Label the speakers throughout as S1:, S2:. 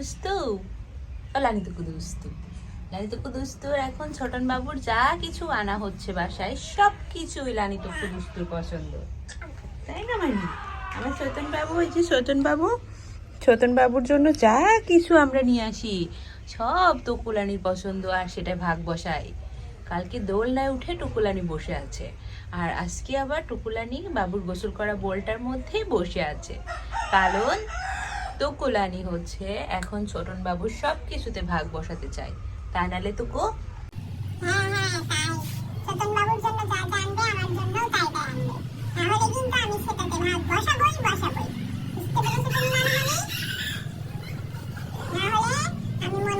S1: দুস্তু লানি টুকু দুস্তু লানি টুকু দুস্তুর এখন ছোটন বাবুর যা কিছু আনা হচ্ছে বাসায় সব কিছুই লানি টুকু দুস্তুর পছন্দ। তাই না মানে আমার চৈতন বাবু ওই যে চৈতন বাবু ছোটন বাবুর জন্য যা কিছু আমরা নিয়ে আসি, সব টুকুলানির পছন্দ আর সেটা ভাগ বসাই। কালকে দোলনায় উঠে টুকুলানি বসে আছে, আর আজকে আবার টুকুলানি বাবুর গোসল করা বোলটার মধ্যেই বসে আছে। কারণ টুকুলানি হচ্ছে এখন ছোটন বাবুর সব কিছুতে ভাগ বসাতে চাই তা নালে তো
S2: হ্যাঁ হ্যাঁ তাই। ছোটন বাবুর জন্য যা যা আনবে আমার জন্যও তাই তাই আনবে। তাহলে কিন্তু আমি সেটাতে ভাগ বসাবই বসাবই। বুঝতে পেরেছ তুমি নানামণি না হলে আমি মন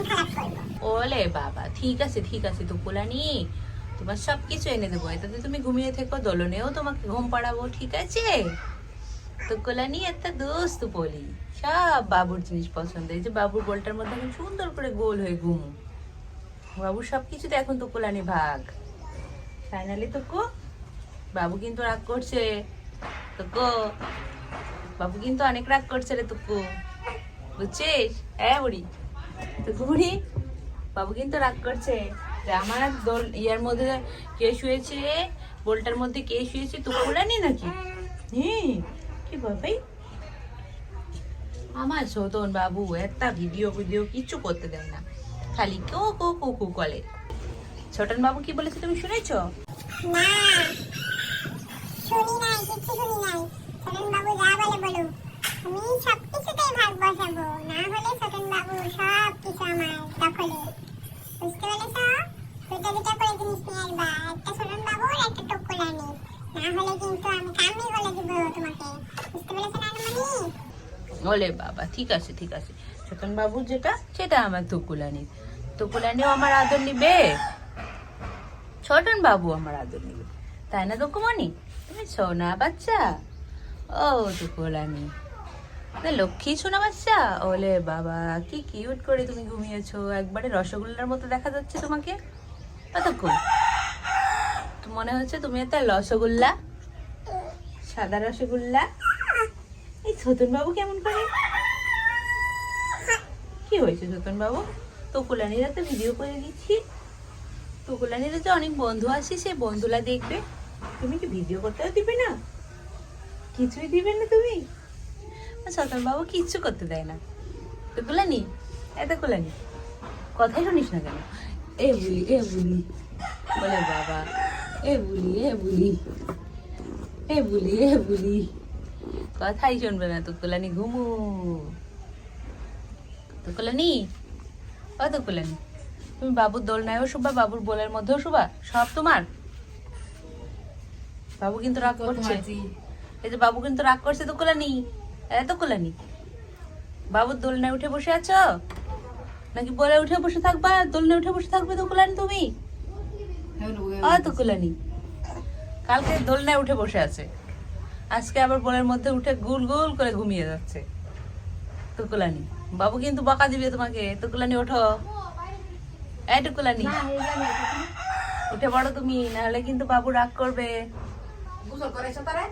S1: ওলে বাবা ঠিক আছে ঠিক আছে টুকুলানি তোমার সব কিছু এনে দেবো। এটাতে তুমি ঘুমিয়ে থেকো দোলনেও তোমাকে ঘুম পাড়াবো ঠিক আছে? টুকুলানি একটা দোস্ত বলি। সব বাবুর জিনিস পছন্দ। এই যে বাবুর বলটার মধ্যে আমি সুন্দর করে গোল হয়ে ঘুম। বাবুর সব কিছুতে এখন টুকুলানি ভাগ। ফাইনালি টুকু বাবু কিন্তু রাগ করছে। টুকু বাবু কিন্তু অনেক রাগ করছে রে টুকু বুঝছিস? হ্যাঁ বুড়ি। টুকু বুড়ি, বাবু কিন্তু রাগ করছে। আমার দোল ইয়ার মধ্যে কে শুয়েছে? বোলটার মধ্যে কে শুয়েছে? টুকুরানি নাকি? হ্যাঁ আমার সৌতন বাবু একটা ভিডিও ভিডিও কিছু করতে দেয় না। খালি কো কো কো কো কলে ছোটন বাবু কি বলেছে তুমি শুনেছো?
S2: না, শুনি নাই কিচ্ছু শুনি নাই। ছোটন বাবু যা বলে বলুক। আমি সব কিছুতেই ভাগ বসাবো। না হলে ছোটন বাবু সব কিছু আমার দখলে। বুঝতে করে জিনিস নিয়ে আসবা। একটা ছোটন একটা না হলে কিন্তু আমি কামড়ি বলে দিব তোমাকে বুঝতে পেরেছ নানুমণি
S1: ওলে বাবা, ঠিক আছে ঠিক আছে। বাবু যেটা, সেটা আমার তুকুলানি তুকুলানিও আমার আদর নিবে। ছোটন বাবু আমার আদর নিবে। তাই না দুকুমণি তুমি সোনা বাচ্চা? ও তুকুলানি লক্ষ্মী সোনা বাচ্চা? ওলে বাবা, কি কিউট করে তুমি ঘুমিয়েছো। একবারে রসগোল্লার মতো দেখা যাচ্ছে তোমাকে। কতক্ষণ মনে হচ্ছে তুমি একটা রসগোল্লা, সাদা রসগোল্লা। বাবু কেমন করে? কি হয়েছে বাবু তুকুলানিরা তো ভিডিও করে দিচ্ছি। তুকুলানিরা যে অনেক বন্ধু আছে সেই বন্ধুরা দেখবে। তুমি কি ভিডিও করতেও দিবে না? কিছুই দিবে না তুমি? ছোটন বাবু কিচ্ছু করতে দেয় না। তুকুলানি এত কুলানি কথাই শুনিস না কেন? এ বুলি এ বুলি, বলে বাবা, এ বুলি এ বুলি এ বুলি এ বুলি। কথাই শুনবে না তুকুলানি ঘুমু। তুকুলানি ও তুকুলানি তুমি বাবুর দোলনায়ও শুবা বাবুর বোলের মধ্যেও শুবা সব তোমার? বাবু কিন্তু রাগ করছে। এই যে বাবু কিন্তু রাগ করছে তুকুলানি এ তুকুলানি বাবুর দোলনায় উঠে বসে আছো? নাকি বলে উঠে বসে থাকবা? দোলনায় উঠে বসে থাকবে তুকুলানি তুমি? ও তুকুলানি কালকে দোলনায় উঠে বসে আছে। আজকে আবার বলের মধ্যে উঠে গুল গুল করে ঘুমিয়ে যাচ্ছে। টুকুলানি। বাবু কিন্তু বকা দিবে তোমাকে। টুকুলানি ওঠো। এই টুকুলানি। উঠে পড়ো তুমি নাহলে কিন্তু বাবু রাগ করবে।
S3: গোসল করেছ তারা?